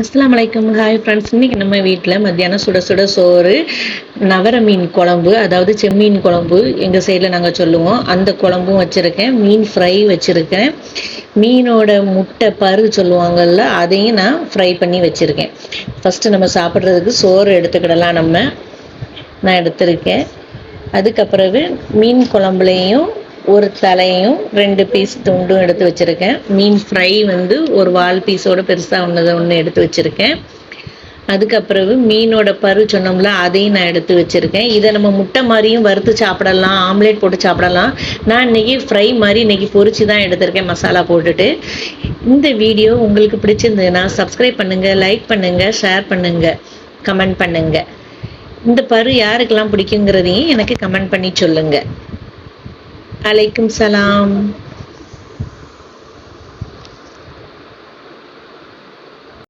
அஸ்லாம் வலைக்கம் hi friends இன்னைக்கு நம்ம வீட்டில் மத்தியானம் சுட சுட சோறு நவர மீன் குழம்பு அதாவது செம்மீன் குழம்பு எங்கள் சைடில் நாங்கள் சொல்லுவோம். அந்த குழம்பும் வச்சுருக்கேன். மீன் ஃப்ரை வச்சுருக்கேன். மீனோட முட்டை பரு சொல்லுவாங்கள்ல அதையும் நான் ஃப்ரை பண்ணி வச்சுருக்கேன். ஃபஸ்ட்டு நம்ம சாப்பிட்றதுக்கு சோறு எடுத்துக்கிடலாம் நம்ம. நான் எடுத்திருக்கேன். அதுக்கப்புறவு மீன் குழம்புலையும் ஒரு தலையும் ரெண்டு பீஸ் துண்டும் எடுத்து வச்சுருக்கேன். மீன் ஃப்ரை வந்து ஒரு வால் பீஸோட பெருசாக ஒன்று ஒன்று எடுத்து வச்சுருக்கேன். அதுக்கப்புறவு மீனோட பரு சொன்னோம்ல அதையும் நான் எடுத்து வச்சுருக்கேன். இதை நம்ம முட்டை மாதிரியும் வறுத்து சாப்பிடலாம் ஆம்லேட் போட்டு சாப்பிடலாம். நான் இன்னைக்கு ஃப்ரை மாதிரி இன்னைக்கு பொறிச்சு தான் எடுத்திருக்கேன் மசாலா போட்டுட்டு. இந்த வீடியோ உங்களுக்கு பிடிச்சிருந்ததுன்னா சப்ஸ்கிரைப் பண்ணுங்கள் லைக் பண்ணுங்கள் ஷேர் பண்ணுங்கள் கமெண்ட் பண்ணுங்கள் இந்த பரு யாருக்கெல்லாம் பிடிக்குங்கிறதையும் எனக்கு கமெண்ட் பண்ணி சொல்லுங்கள் அலைக்கும் சலாம்.